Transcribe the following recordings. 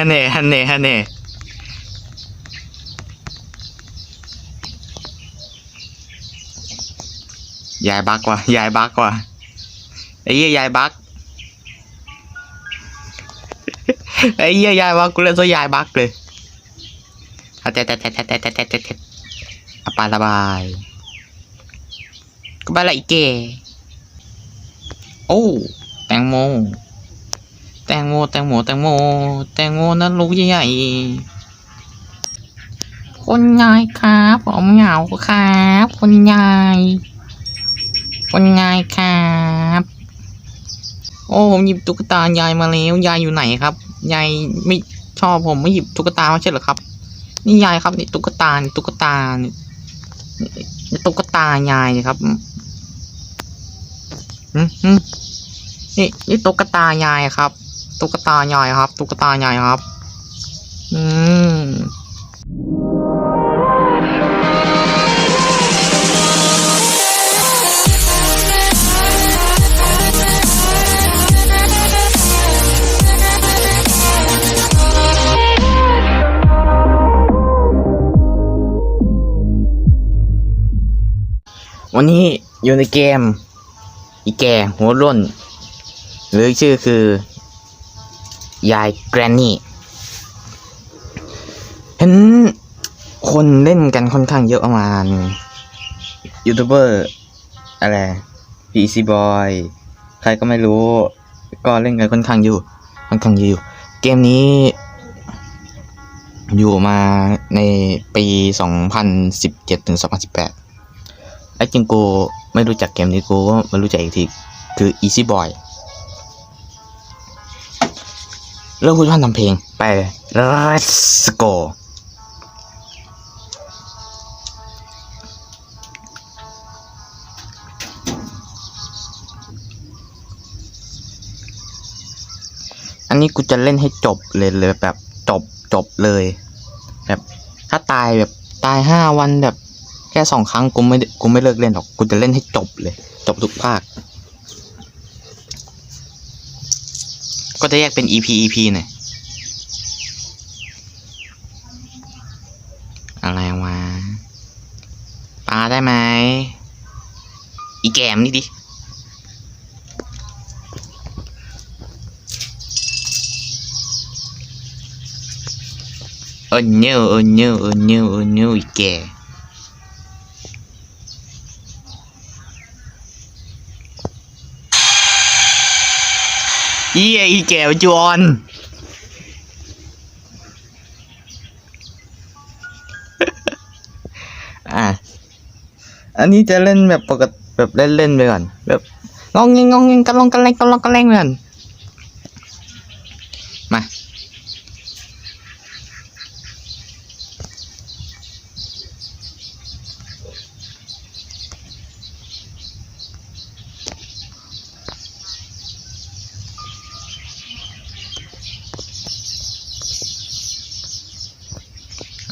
ฮันเน่ฮันเน่ฮันเน่ยายบักว่ะยายบักว่ะไอ้เหี้ยยายบักไอ้เหี้ยยายบักกูเล่นซะยายบักเลยเอะแต่แต่แต่แต่แต่แต่แต่แต่อะปาระบายก็บาละอีเกโอ้แตงโม แตงโมแตงโมแตงโมแตงโมนั้นลูกใหญ่ๆคนยายครับผมเหงาครับคนยายคนยายครับ โอ้ผมหยิบตุ๊กตายายมาแล้วยายอยู่ไหนครับยายไม่ชอบผมไม่หยิบตุ๊กตาไม่ใช่เหรอครับ นี่ยายครับนี่ตุ๊กตาตุ๊กตาตุ๊กตายายนี่ครับนี่นี่ตุ๊กตายายครับ ตุ๊กตายายครับ ตุ๊กตายายครับ อืมวันนี้อยู่ในเกม อีแก่หัวร่น หรือชื่อคือ ยายแกรนนี่เห็นคนเล่นกันค่อนข้างเยอะประมาณยูทูบเบอร์อะไร PC Boy ใครก็ไม่รู้ ก็เล่นกันค่อนข้างอยู่ ค่อนข้างเยอะอยู่ เกมนี้ อยู่มาในปี 2017ถึง2018ไอ้จริงโกไม่รู้จักเกมนี้กูก็ไมารู้จักอีกที คือ Easy Boy เริ่มพูดว่าทำเพลง ไป Let's go อันนี้กูจะเล่นให้จบเลยเลยแบบจบจบเลย แบบ ถ้าตายแบบตายห้าวันแบบ แค่สองครั้งกูไม่กูไม่เลิกเล่นหรอกกูจะเล่นให้จบเลย จบทุกภาค ก็จะแยกเป็น EP EP หน่อยอะไรวะปลาได้ไหมอีแกมนี่ดิเออเนวเออเนวเออเนวเออเนวอีแก อีไอีแก่จวนอะ อันนี้จะเล่นแบบปกติแบบเล่นๆไปก่อนแบบงองเงงงองเงงกระลองกระแรงกระลองกระแรงไปก่อน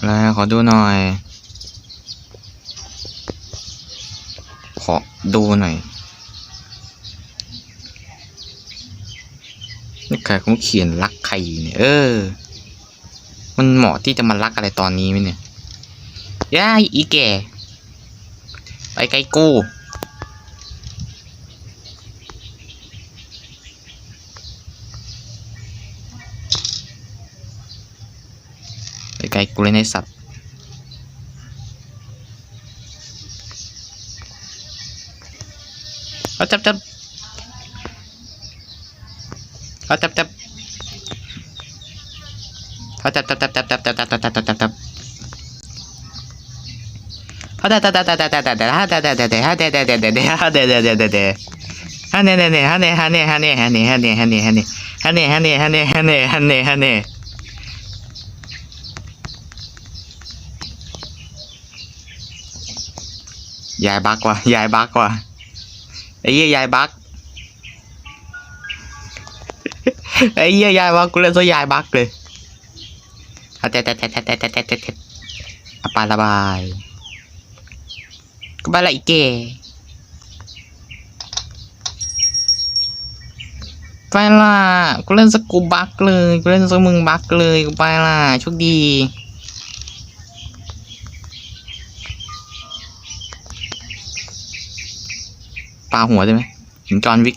อะไรอะขอดูหน่อย ขอดูหน่อย นี่ใครเขาเขียนรักใครเนี่ย เออ มันเหมาะที่จะมารักอะไรตอนนี้ไหมเนี่ยย่าอีแก่ ไปไกลกู ไปไก ลกูเลยในสัตว์เอาจับจับเอาจับจับเอาจับจับจับจับจับจับจับจับจับจับจับจับเอาจับจับจับจับจับจับจับจับฮะจับจับจับจับฮะจับจับจับจับฮะจับจับจับจับจับฮะเนี่ยเนี่ยเนี่ยฮะเนี่ยฮะเนี่ยฮะเนี่ยฮะเนี่ยฮะเนี่ยฮะเนี่ยฮะเนี่ยฮะเนี่ยฮะเนี่ยฮะเนี่ยฮะเนี่ยฮะเนี่ยฮะเนี่ ยายบักว่ะยายบักว่ะไอ้เหี้ยยายบักไอ้เหี้ยยายบักกูเล่นซะยายบักเลยเอะแต่แต่แต่แต่แต่แต่แต่แต่อะปาระบายก็บาละอีเกไปล่ะกูเล่นสกูบักเลยกูเล่นสมึงบักเลยกูไปล่ะโชคดี ปลาหัวได้ไหมถึงจอนวิก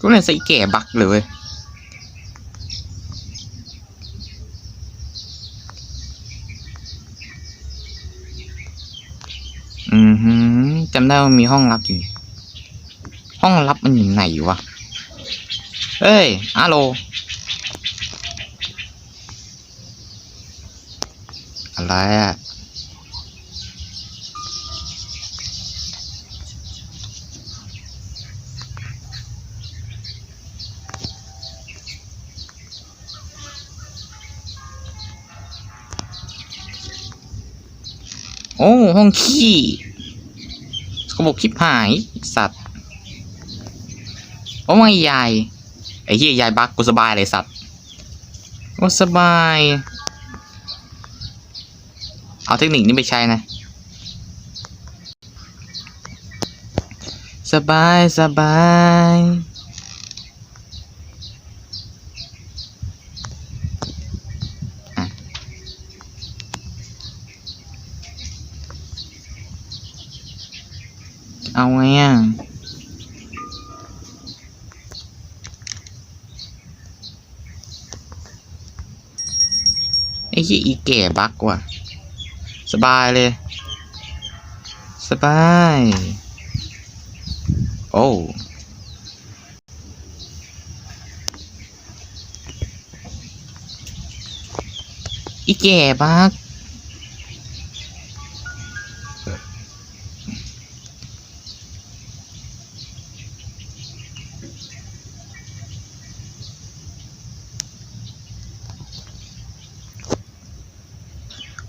กูเล่นใส่แก่บักเลยเว้ยอือหือ จำได้ว่ามีห้องลับอยู่ ห้องลับมันอยู่ไหนวะ เฮ้ยฮัลโล อะไรอะโอ้ ห้องขี้ สกปรกคลิปหายสัตว์โอ้ไม่ยายไอ้เหี้ยยายบักกูสบายเลยสัตว์กูสบาย เอาเทคนิคนี้ไปใช้นะ สบายสบายอะเอาไงอะ ไอ้ ยี่อีแก่บักว่ะ สบายเลย สบาย โอ้อีแก่บัก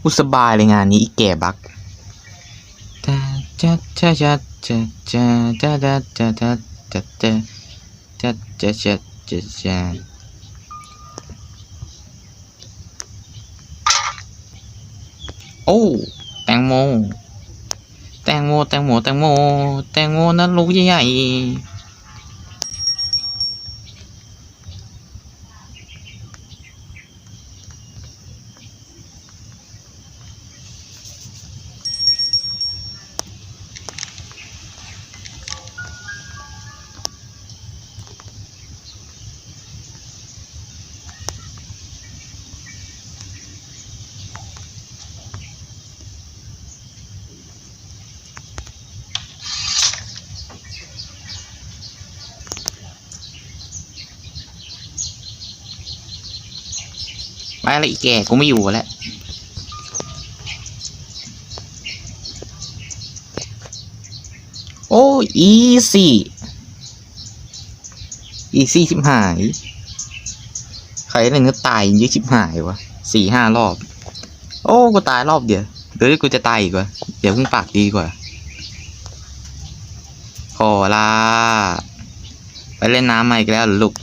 อุสบายเลยงานนี้อีแก่บักจ้าจ้าจ้าจ้าจ้าจ้าจ้าจ้าจ้าจ้าจ้าจ้าจ้าจ้าจ้าจ้าจ้าโอ้แตงโม แตงโม แตงโม แตงโม แตงโมนั้นลูกใหญ่ ไปละอีแก่กูไม่อยู่แล้วโอ้อีซี่อีซี่ชิบหาย ใครเล่นก็ตายเยอะชิบหายวะสี่ห้ารอบ โอ้กูตายรอบเดียวเดี๋ยวกูจะตายอีกวะเดี๋ยวพิ่งปากดีกว่าขอลาไปเล่นน้ำมาอีกแล้วลูก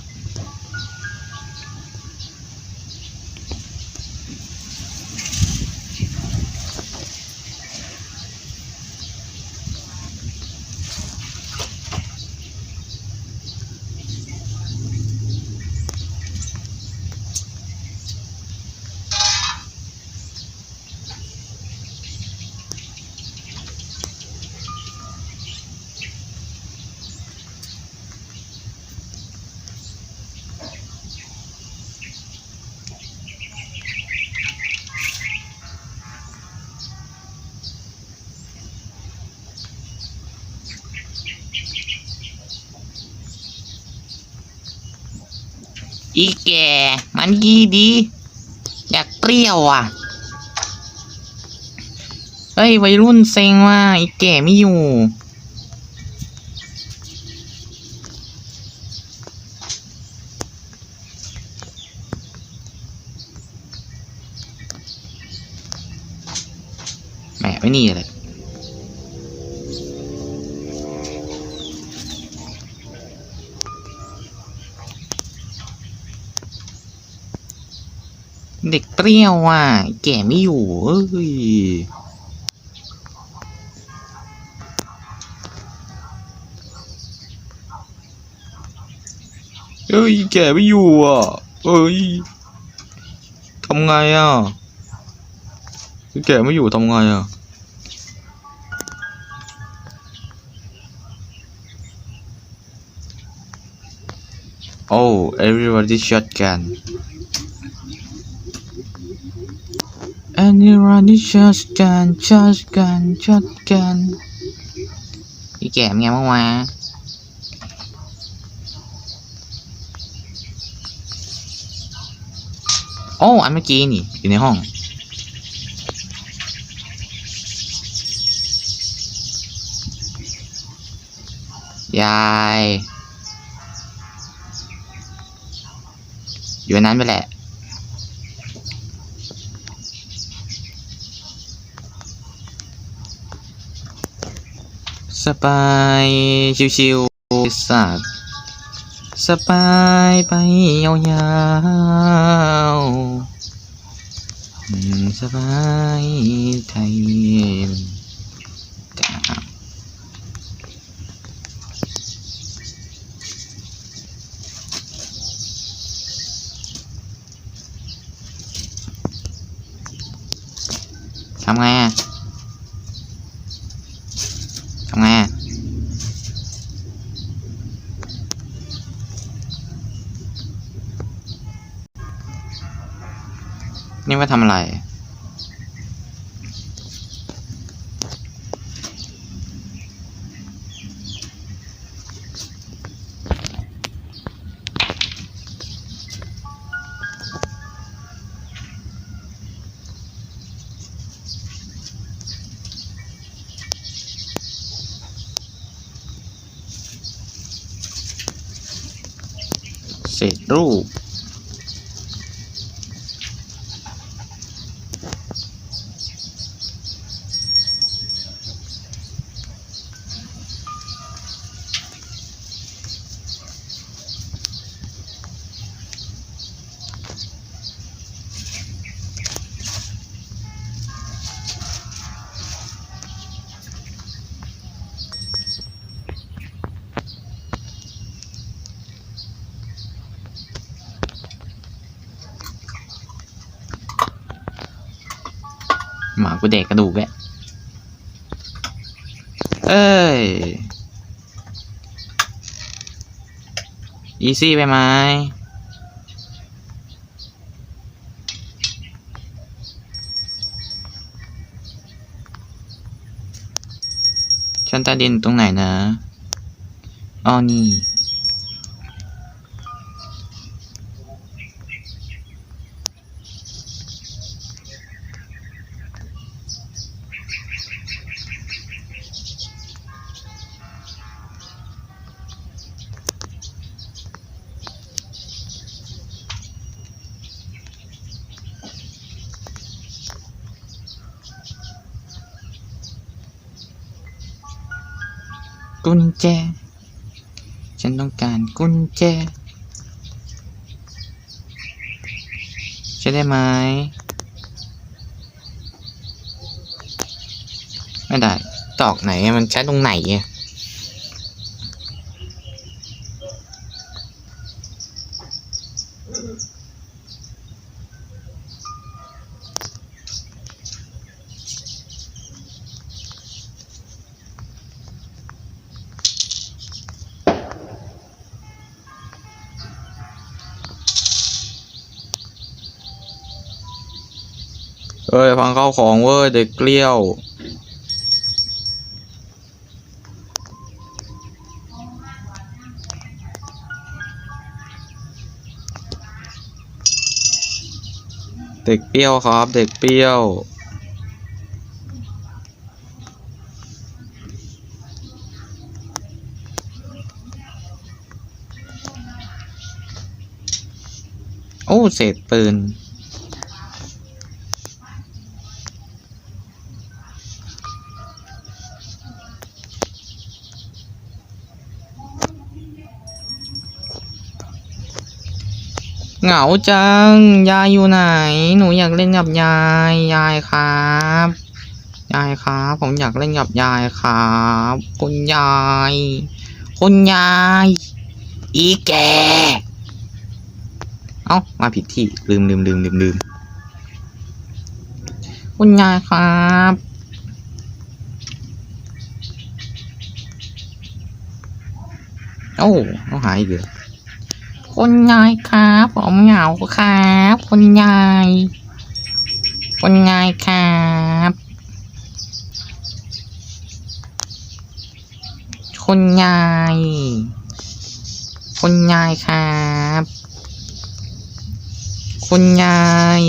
อีแก่มันดีดี อยากเปรี้ยวอะ เฮ้ย วัยรุ่นเซ็งว่าอีแก่ไม่อยู่ เปรี้ยวอะ แก่ไม่อยู่เอ้ยเอ้ยแก่ไม่อยู่อะ เอ้ยทำไงอะ แก่ไม่อยู่ทำไงอะโอ้ everybody shotgun everybody shotgun shotgun shotgun พี่แก่เป็นไงบ้างวะโอ้อันเมื่อกี้นี่ อยู่ในห้อง ยาย อยู่นั้นไปแหละ สบายชิวๆสัตว์สบายไปยาวๆอืมสบายไทยจ้าทำไงอะ นี่ว่าทำอะไร เศษรูป หมากูเด็กกระดูกแกเอ้ยอีซี่ไปไหมชั้นใต้ดินตรงไหนนะอ๋อนี่ แจ ฉันต้องการกุญแจ จะได้ไหม ไม่ได้ ตอกไหน มันใช้ตรงไหนอะ เข้าของเว้ยเด็กเกลี้ยว เด็กเปรี้ยวครับ เด็กเปรี้ยวโอ้เศษปืน เหงาจัง ยายอยู่ไหน หนูอยากเล่นกับยาย ยายครับ ยายครับ ผมอยากเล่นกับยายครับ คุณยาย คุณยาย อีแก เอ้า มาผิดที่ ลืมลืมลืมลืมลืม คุณยายครับโอ้ต้องหายอีกเหรอ คุณยายครับผมเหงาครับคุณยายคุณยายครับคุณยายคุณยายครับคุณยาย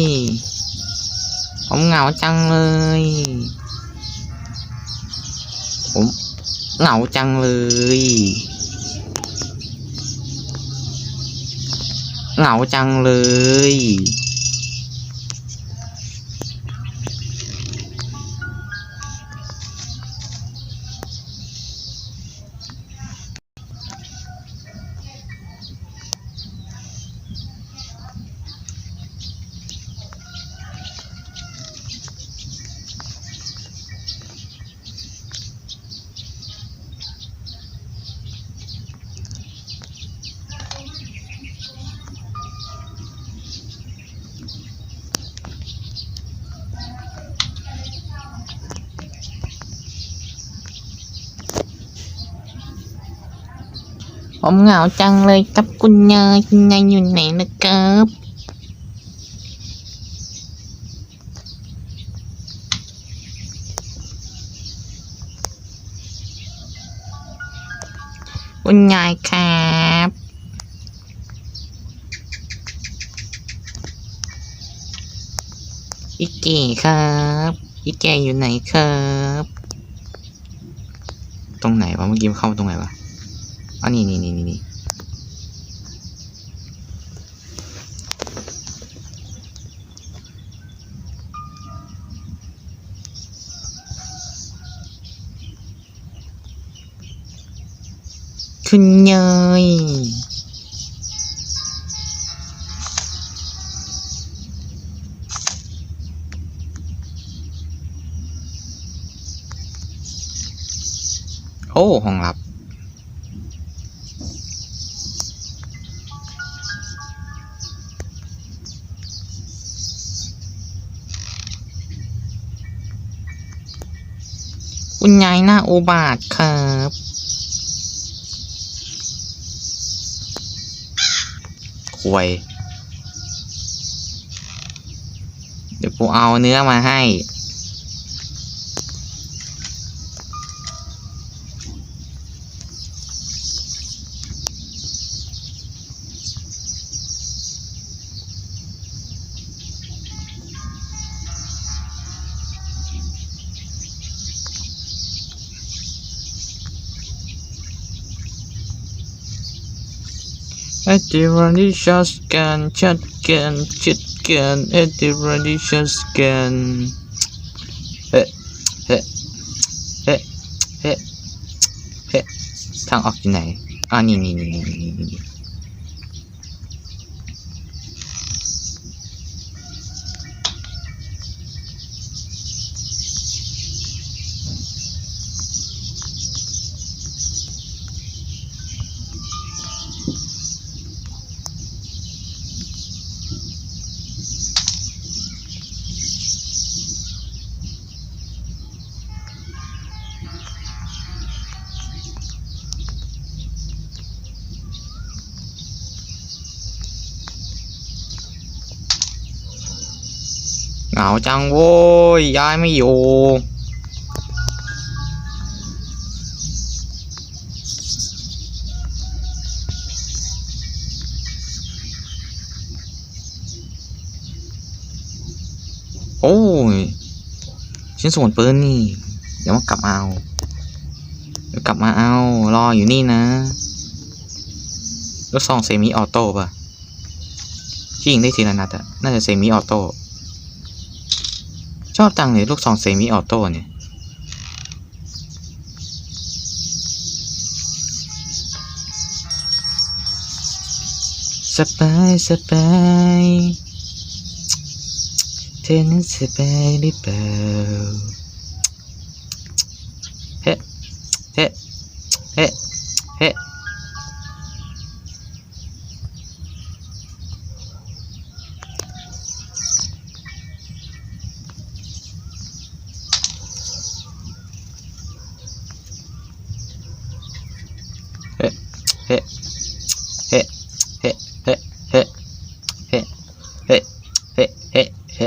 ผมเหงาจังเลย ผมเหงาจังเลย เหงาจังเลย ผมเหงาจังเลยครับคุณยายคุณยายอยู่ไหนนะครับคุณยายครับอีเก๋ครับอีแกอยู่ไหนครับ ตรงไหนวะเมื่อกี้มันเข้าตรงไหนวะ อ๋อนี่นี่นี่นี่นี่คุณเนยโอ้ ห้องลับาโอบาทครับควย เดี๋ยวกูเอาเนื้อมาให้ เอ็ดดี้รันดี้ชัดกันชัดกันชัดกันเอ็ดดี้รันดี้ชัดกันเฮ้เฮ้เฮ้เฮ้เฮ้ทางอาจังโว้ยย้ายไม่อยู่โอ้ยชิ้นส่วนปืนนี่ เดี๋ยวมากลับเอาเดี๋ยวกลับมาเอา รออยู่นี่นะรถซองเซมิออโต้ป่ะที่ยิงได้ทีละนัดอะน่าจะเซมิออโต้ ชอบจังเลยลูกซองเซมิออโต้เนี่ย สบายสบายเธอนั้นสบายหรือเปล่าเฮ้เฮ้เฮ้เฮ้เฮ้ เฮ้เฮ้เฮ้เฮ้เฮ้เฮ้เฮ้เฮ้เฮ้เฮ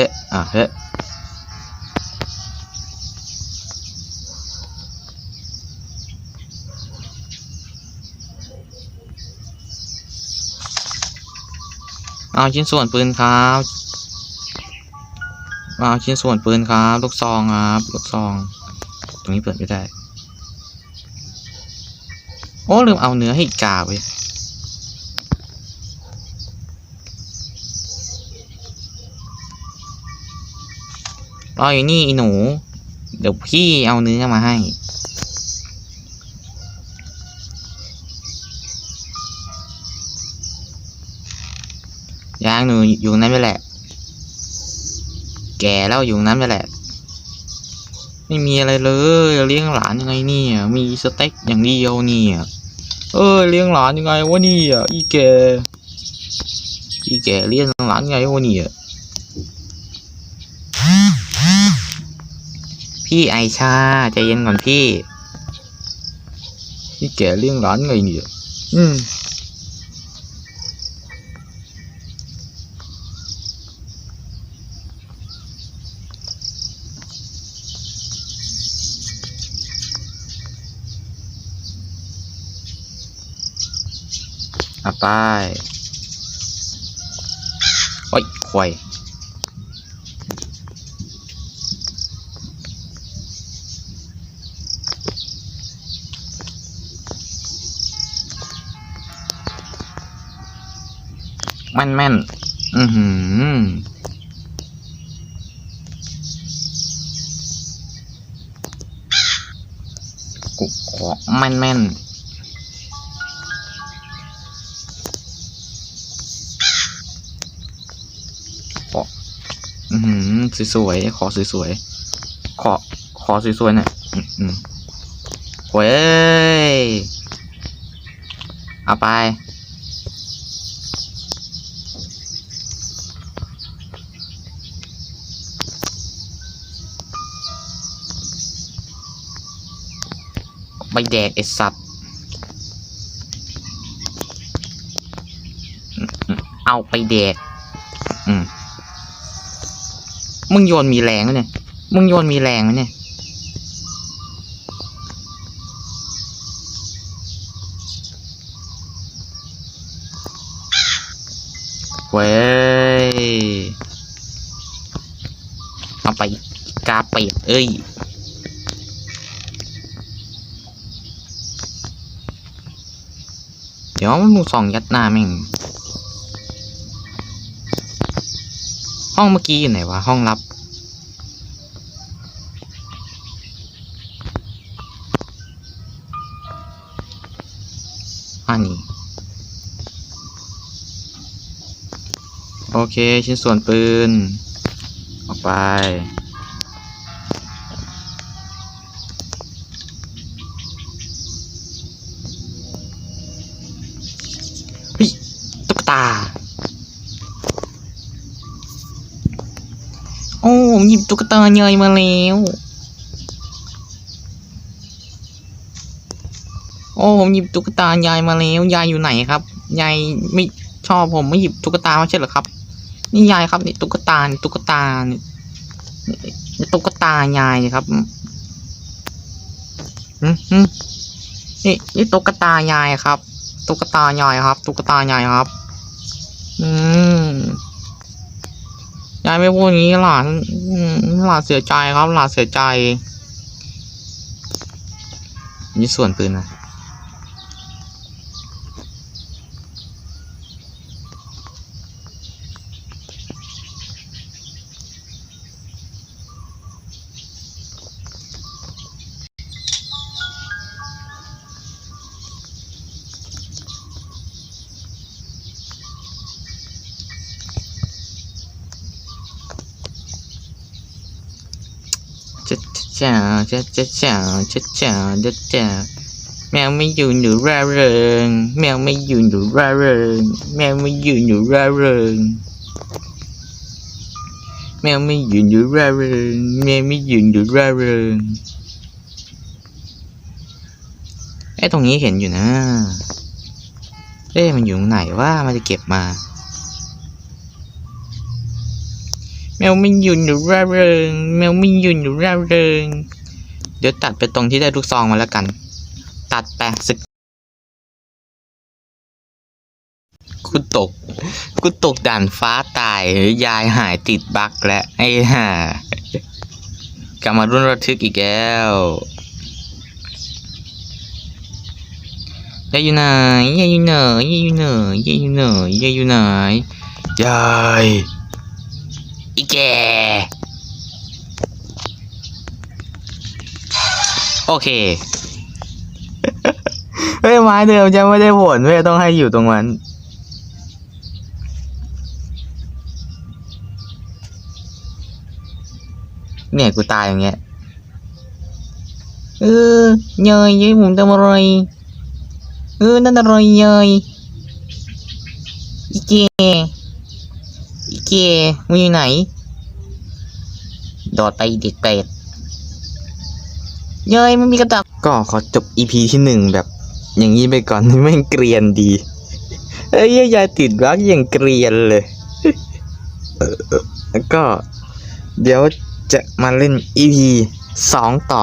้เฮ้ อืมเอาชิ้นส่วนปืนครับเอาชิ้นส่วนปืนครับ ลูกซองครับลูกซอง ตรงนี้เปิดไม่ได้ โอ้ลืมเอาเนื้อให้อีกกาเว้รออยู่นี่อีหนู เดี๋ยวพี่เอาเนื้อมาให้ ยางหนูอยู่นั้นไปแหละ แก่แล้วอยู่นั้นไปแหละ ไม่มีอะไรเลยเลี้ยงหลานยังไงเนี่ย มีสเต็กอย่างเดียวเนี่ยเออเลี้ยงหลานยังไงวะเนี่ยอีแกอีแกเลี้ยงหลานยังไงวะเนี่ยพี่ไอชาใจเย็นก่อนพี่ พี่แกเลี้ยงหลานไงเนี่ย อืม อะไปโอ้ยควายแม่นแม่นอือหือกูขอแม่นแม่น หือสวยๆขอสวยๆขอ ขอสวยๆหน่อยอืมโว้ยเอาไป ไปแดกไอสัตว์เอาไปแดก อืม มึงโยนมีแรงไหมเนี่ย มึงโยนมีแรงไหมเนี่ย เว้ย เอาไปกาเป็ดเอ้ยเดี๋ยวมึงส่องยัดหน้าแม่ง ห้องเมื่อกี้อยู่ไหนวะ ห้องลับ อันนี้ โอเค ชิ้นส่วนปืน ออกไปเฮ้ตุ๊กตา โอ้ ผมหยิบตุ๊กตาใหญ่มาแล้ว โอ้ผมหยิบตุ๊กตายายมาแล้วยายอยู่ไหนครับยายไม่ชอบผมไม่หยิบตุ๊กตาไม่ใช่เหรอครับ นี่ยายครับนี่ตุ๊กตาตุ๊กตานี่ตุ๊กตายายนี่ครับอืมอืมนี่นี่ตุ๊กตายายครับตุ๊กตายายครับตุ๊กตายายครับ อืม ยายไม่พูดอย่างนี้หลานหลานเสียใจครับหลานเสียใจนี่ส่วนปืนนะ อ จ๋าจ้าจ้าจ๋าจ้าจ๋าจ้าจ๋าแมวไม่อยู่หนูร่าเริง แมวไม่อยู่หนูร่าเริง แมวไม่อยู่หนูร่าเริง แมวไม่อยู่หนูร่าเริง แมวไม่อยู่หนูร่าเริงไอ้ตรงนี้เห็นอยู่นะ เอ๊ะมันอยู่ไหนว่ามันจะเก็บมา แมวไม่หยุนหนูร่าเริงแมวไม่หยุนหนูร่าเริง เดี๋ยวตัดไปตรงที่ได้ลูกซองมาแล้วกัน ตัดไปสึกกูตกกูตกด่านฟ้าตาย ยายหายติดบั๊กแล้วไอ้ห่ากลับมารุ่นระทึกอีกแล้ว ยายอยู่ไหน ยายอยู่ไหน ยายอยู่ไหน ยายอยู่ไหน ยายอยู่ไหน ยาย อีแกโอเค เฮ้ยไม้เดิมจะไม่ได้ผลเว้ยต้องให้อยู่ตรงนั้นเนี่ยกูตายอย่างเงี้ย เออเยยเยยผมทำอะไรเออนั่นอะไรเยยอีเก อีเกมึงอยู่ไหน โดดไปเด็กเป็ดเยยมันมีกระดักก็ขอจบ EP ที่หนึ่งแบบ อย่างนี้ไปก่อนแม่งเกรียนดี เอ้ยยายติดรักอย่างเกรียนเลยแล้วก็ เดี๋ยวจะมาเล่น EP สองต่อ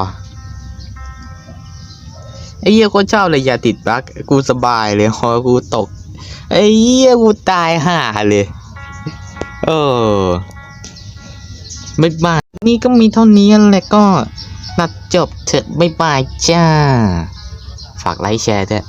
ไอ้เหี้ยโคตรชอบเลยอย่าติดบัก กูสบายเลยพอกูตก ไอ้เหี้ยกูตายห่าเลย เออบายบาย นี่ก็มีเท่านี้แหละก็นัดจบเถอะบ๊ายบายจ้า ฝากไลค์แชร์ด้วย